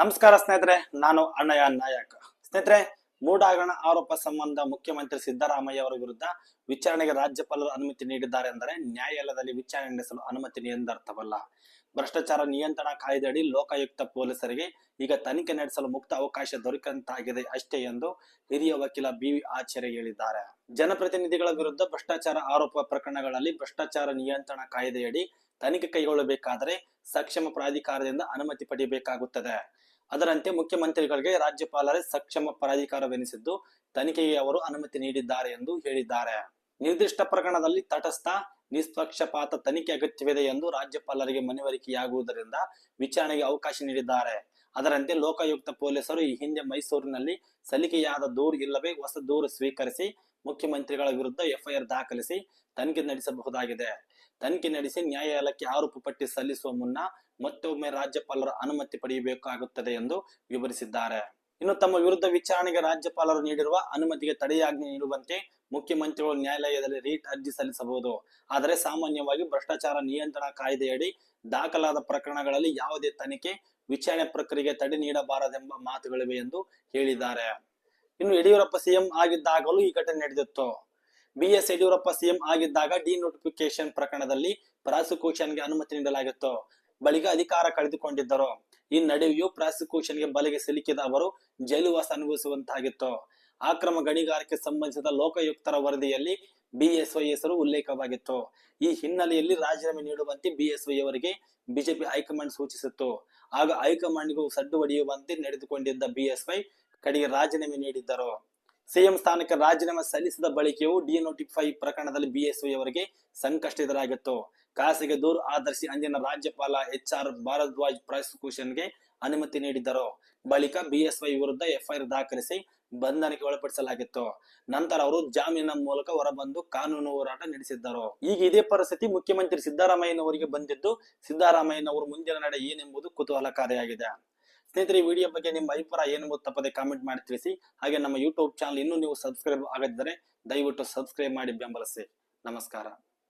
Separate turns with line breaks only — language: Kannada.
ನಮಸ್ಕಾರ ಸ್ನೇಹಿತರೆ, ನಾನು ಅಣ್ಣಯ್ಯ ನಾಯಕ್. ಸ್ನೇಹಿತರೆ ಮೂಡಾಗರಣ ಆರೋಪ ಸಂಬಂಧ ಮುಖ್ಯಮಂತ್ರಿ ಸಿದ್ದರಾಮಯ್ಯ ಅವರ ವಿರುದ್ಧ ವಿಚಾರಣೆಗೆ ರಾಜ್ಯಪಾಲರು ಅನುಮತಿ ನೀಡಿದ್ದಾರೆ ಅಂದರೆ ನ್ಯಾಯಾಲಯದಲ್ಲಿ ವಿಚಾರಣೆ ನಡೆಸಲು ಅನುಮತಿ ಎಂದರ್ಥವಲ್ಲ ಭ್ರಷ್ಟಾಚಾರ ನಿಯಂತ್ರಣ ಕಾಯ್ದೆಯಡಿ ಲೋಕಾಯುಕ್ತ ಪೊಲೀಸರಿಗೆ ಈಗ ತನಿಖೆ ನಡೆಸಲು ಮುಕ್ತ ಅವಕಾಶ ದೊರಕಂತಾಗಿದೆ ಅಷ್ಟೇ ಎಂದು ಹಿರಿಯ ವಕೀಲ ಬಿ. ಆಚಾರ್ಯ ಹೇಳಿದ್ದಾರೆ. ಜನಪ್ರತಿನಿಧಿಗಳ ವಿರುದ್ಧ ಭ್ರಷ್ಟಾಚಾರ ಆರೋಪ ಪ್ರಕರಣಗಳಲ್ಲಿ ಭ್ರಷ್ಟಾಚಾರ ನಿಯಂತ್ರಣ ಕಾಯ್ದೆಯಡಿ ತನಿಖೆ ಕೈಗೊಳ್ಳಬೇಕಾದರೆ ಸಕ್ಷಮ ಪ್ರಾಧಿಕಾರದಿಂದ ಅನುಮತಿ ಪಡೆಯಬೇಕಾಗುತ್ತದೆ. ಅದರಂತೆ ಮುಖ್ಯಮಂತ್ರಿಗಳಿಗೆ ರಾಜ್ಯಪಾಲರೇ ಸಕ್ಷಮ ಪ್ರಾಧಿಕಾರವೆನಿಸಿದ್ದು, ತನಿಖೆಗೆ ಅವರು ಅನುಮತಿ ನೀಡಿದ್ದಾರೆ ಎಂದು ಹೇಳಿದ್ದಾರೆ. ನಿರ್ದಿಷ್ಟ ಪ್ರಕರಣದಲ್ಲಿ ತಟಸ್ಥ, ನಿಷ್ಪಕ್ಷಪಾತ ತನಿಖೆ ಅಗತ್ಯವಿದೆ ಎಂದು ರಾಜ್ಯಪಾಲರಿಗೆ ಮನವರಿಕೆಯಾಗುವುದರಿಂದ ವಿಚಾರಣೆಗೆ ಅವಕಾಶ ನೀಡಿದ್ದಾರೆ. ಅದರಂತೆ ಲೋಕಾಯುಕ್ತ ಪೊಲೀಸರು ಈ ಹಿಂದೆ ಮೈಸೂರಿನಲ್ಲಿ ಸಲ್ಲಿಕೆಯಾದ ದೂರು ಇಲ್ಲವೇ ಹೊಸ ದೂರು ಸ್ವೀಕರಿಸಿ, ಮುಖ್ಯಮಂತ್ರಿಗಳ ವಿರುದ್ಧ ಎಫ್ಐಆರ್ ದಾಖಲಿಸಿ ತನಿಖೆ ನಡೆಸಬಹುದಾಗಿದೆ. ತನಿಖೆ ನಡೆಸಿ ನ್ಯಾಯಾಲಯಕ್ಕೆ ಆರೋಪ ಪಟ್ಟಿ ಸಲ್ಲಿಸುವ ಮುನ್ನ ಮತ್ತೊಮ್ಮೆ ರಾಜ್ಯಪಾಲರ ಅನುಮತಿ ಪಡೆಯಬೇಕಾಗುತ್ತದೆ ಎಂದು ವಿವರಿಸಿದ್ದಾರೆ. ಇನ್ನು ತಮ್ಮ ವಿರುದ್ಧ ವಿಚಾರಣೆಗೆ ರಾಜ್ಯಪಾಲರು ನೀಡಿರುವ ಅನುಮತಿಗೆ ತಡೆಯಾಜ್ಞೆ ನೀಡುವಂತೆ ಮುಖ್ಯಮಂತ್ರಿಗಳು ನ್ಯಾಯಾಲಯದಲ್ಲಿ ರೀಟ್ ಅರ್ಜಿ ಸಲ್ಲಿಸಬಹುದು. ಆದರೆ ಸಾಮಾನ್ಯವಾಗಿ ಭ್ರಷ್ಟಾಚಾರ ನಿಯಂತ್ರಣ ಕಾಯ್ದೆಯಡಿ ದಾಖಲಾದ ಪ್ರಕರಣಗಳಲ್ಲಿ ಯಾವುದೇ ತನಿಖೆ, ವಿಚಾರಣೆ ಪ್ರಕ್ರಿಯೆಗೆ ತಡೆ ನೀಡಬಾರದೆಂಬ ಮಾತುಗಳಿವೆ ಎಂದು ಹೇಳಿದ್ದಾರೆ. ಇನ್ನು ಯಡಿಯೂರಪ್ಪ ಸಿಎಂ ಆಗಿದ್ದಾಗಲೂ ಈ ಘಟನೆ ನಡೆದಿತ್ತು. ಬಿ ಎಸ್ ಯಡಿಯೂರಪ್ಪ ಸಿಎಂ ಆಗಿದ್ದಾಗ ಡಿನೋಟಿಫಿಕೇಶನ್ ಪ್ರಕರಣದಲ್ಲಿ ಪ್ರಾಸಿಕ್ಯೂಷನ್ಗೆ ಅನುಮತಿ ನೀಡಲಾಗಿತ್ತು. ಬಳಿಕ ಅಧಿಕಾರ ಕಳೆದುಕೊಂಡಿದ್ದರು. ಈ ನಡುವೆಯೂ ಪ್ರಾಸಿಕ್ಯೂಷನ್ಗೆ ಬಲೆಗೆ ಸಿಲುಕಿದ ಅವರು ಜೈಲುವಾಸ ಅನುಭವಿಸುವಂತಾಗಿತ್ತು. ಆಕ್ರಮ ಗಣಿಗಾರಿಕೆ ಸಂಬಂಧಿಸಿದ ಲೋಕಾಯುಕ್ತರ ವರದಿಯಲ್ಲಿ ಬಿಎಸ್ವೈ ಹೆಸರು ಉಲ್ಲೇಖವಾಗಿತ್ತು. ಈ ಹಿನ್ನೆಲೆಯಲ್ಲಿ ರಾಜೀನಾಮೆ ನೀಡುವಂತೆ ಬಿಎಸ್ವೈ ಅವರಿಗೆ ಬಿಜೆಪಿ ಹೈಕಮಾಂಡ್ ಸೂಚಿಸಿತ್ತು. ಆಗ ಹೈಕಮಾಂಡ್ಗೂ ಸಡ್ಡು ಹೊಡೆಯುವಂತೆ ನಡೆದುಕೊಂಡಿದ್ದ ಬಿಎಸ್ವೈ ಕಡೆಗೆ ರಾಜೀನಾಮೆ ನೀಡಿದ್ದರು. ಸಿಎಂ ಸ್ಥಾನಕ್ಕೆ ರಾಜೀನಾಮೆ ಸಲ್ಲಿಸಿದ ಬಳಿಕೆಯೂ ಡಿನೋಟಿಫೈ ಪ್ರಕರಣದಲ್ಲಿ ಬಿಎಸ್ವೈ ಅವರಿಗೆ ಸಂಕಷ್ಟ ಎದುರಾಗಿತ್ತು ಖಾಸಗಿ ದೂರು ಆಧರಿಸಿ ಅಂದಿನ ರಾಜ್ಯಪಾಲ ಎಚ್ ಆರ್ ಭಾರದ್ವಾಜ್ ಪ್ರಾಸಿಕ್ಯೂಷನ್ಗೆ ಅನುಮತಿ ನೀಡಿದ್ದರು. ಬಳಿಕ ಬಿಎಸ್ವೈ ವಿರುದ್ಧ ಎಫ್ಐಆರ್ ದಾಖಲಿಸಿ ಬಂಧನಕ್ಕೆ ಒಳಪಡಿಸಲಾಗಿತ್ತು. ನಂತರ ಅವರು ಜಾಮೀನ ಮೂಲಕ ಹೊರಬಂದು ಕಾನೂನು ಹೋರಾಟ ನಡೆಸಿದ್ದರು. ಈಗ ಇದೇ ಪರಿಸ್ಥಿತಿ ಮುಖ್ಯಮಂತ್ರಿ ಸಿದ್ದರಾಮಯ್ಯನವರಿಗೆ ಬಂದಿದ್ದು, ಸಿದ್ದರಾಮಯ್ಯನವರು ಮುಂದಿನ ನಡೆ ಏನೆಂಬುದು ಕುತೂಹಲಕಾರಿಯಾಗಿದೆ. ಸ್ನೇಹಿತರೆ, ಈ ವಿಡಿಯೋ ಬಗ್ಗೆ ನಿಮ್ಮ ಅಭಿಪ್ರಾಯ ಏನು ತಪ್ಪದೆ ಕಾಮೆಂಟ್ ಮಾಡಿ ತಿಳಿಸಿ. ಹಾಗೆ ನಮ್ಮ ಯೂಟ್ಯೂಬ್ ಚಾನಲ್ ಇನ್ನೂ ನೀವು ಸಬ್ಸ್ಕ್ರೈಬ್ ಆಗದಿದ್ದರೆ ದಯವಿಟ್ಟು ಸಬ್ಸ್ಕ್ರೈಬ್ ಮಾಡಿ ಬೆಂಬಲಿಸಿ. ನಮಸ್ಕಾರ.